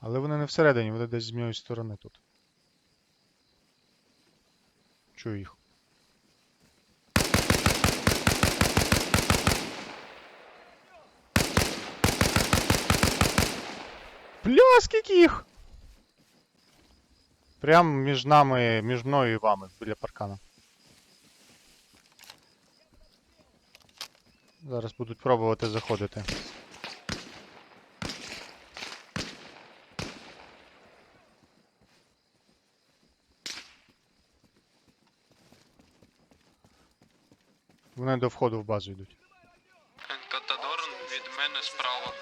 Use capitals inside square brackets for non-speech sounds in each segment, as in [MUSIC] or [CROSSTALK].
Але вони не всередині, вони десь з моєї сторони тут. Чую їх. Бля, скільки їх! Прям між нами, між мною і вами, біля паркана. Зараз будуть пробувати заходити. Вони до входу в базу йдуть. Катадор від мене справа.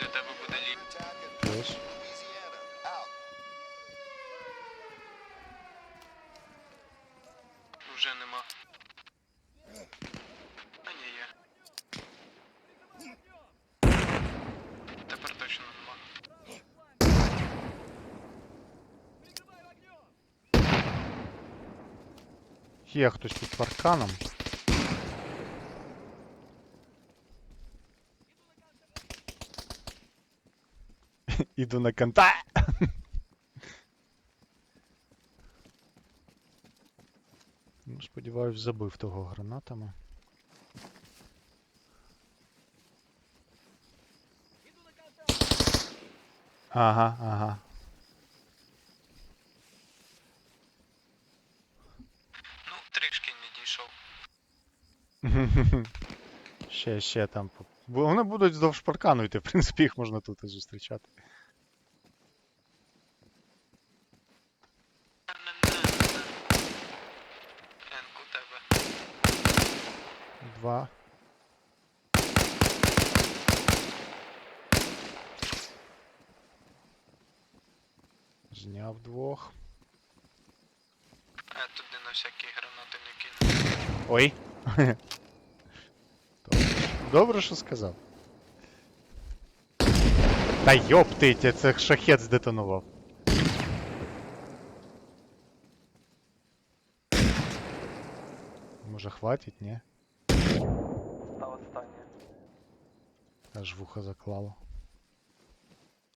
Для тебе буде ліп. Плюс. Вже нема. А ні, є. Тепер точно нема. Є хтось під парканом. [LAUGHS] Іду на конта. [LAUGHS] Ну, сподіваюсь, забив того гранатами. Ага, ага. Ну, трішки не дійшов. [LAUGHS] Ще, ще там. Бо вони будуть вздовж паркану йти, в принципі, їх можна тут і зустрічати. Два. Зняв двох. А я туди на всякі гранати не кину. Ой. [LAUGHS] Добре, що сказав. Та йоптить, це шахет здетонував. Може хватить, ні? Та останнє. Аж вуха заклало.